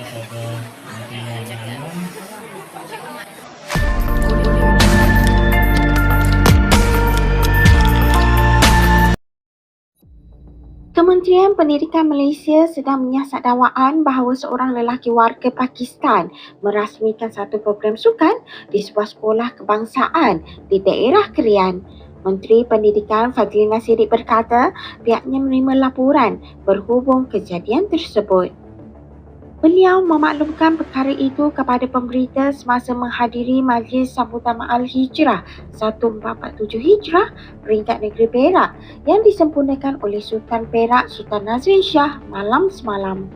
Kementerian Pendidikan Malaysia sedang menyiasat dakwaan bahawa seorang lelaki warga Pakistan merasmikan satu program sukan di sebuah sekolah kebangsaan di daerah Krian. Menteri Pendidikan Fadlina Sidik berkata pihaknya menerima laporan berhubung kejadian tersebut. Beliau memaklumkan perkara itu kepada pemberita semasa menghadiri Majlis Sambutan Ma'al Hijrah 1447 Hijrah peringkat negeri Perak yang disempurnakan oleh Sultan Perak Sultan Nazrin Shah malam semalam.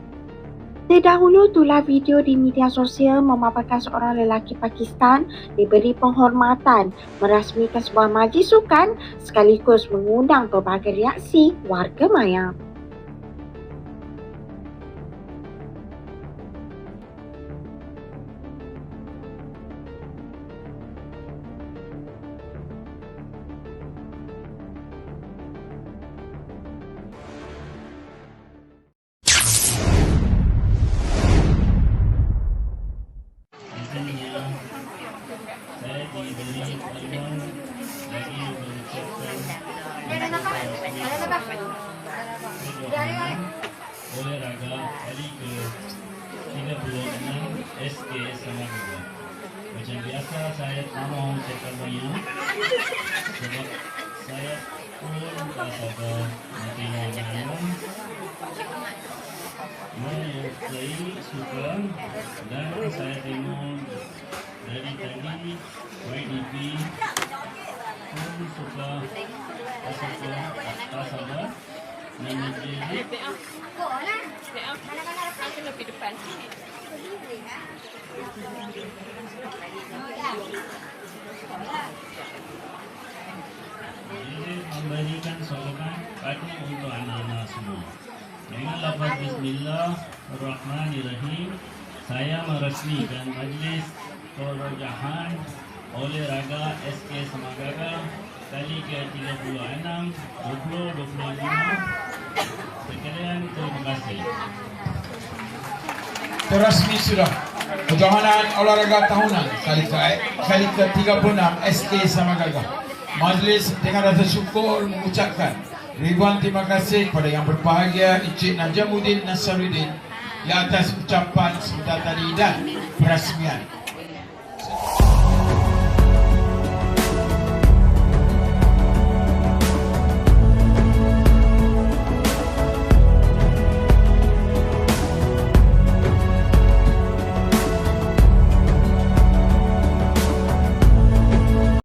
Terdahulu tular video di media sosial memaparkan seorang lelaki Pakistan diberi penghormatan merasmikan sebuah majlis sukan sekaligus mengundang pelbagai reaksi warga maya. Hari ke 36 SK Samaguga. Macam biasa saya tak mau cakap banyak sebab saya pun kepada Menteri Yang menyukai suka dan saya tengok dari tadi YDP pun suka atas apa menjadi Aku lebih depan. Jadi memberikan sokongan bagi untuk anak-anak semua. Dengan lafaz Bismillahirrahmanirrahim, saya meresmikan Majlis Korojahan oleh Raga SK Semagaga kali ke-36 2025. Sekalian terima kasih. Terasmi sudah Kejohanan Olahraga Tahunan kali ke kali ke-36 SK Samagaga. Majlis dengan rasa syukur mengucapkan ribuan terima kasih kepada yang berbahagia Encik Najamuddin Nasaruddin di atas ucapan sebentar tadi dan perasmian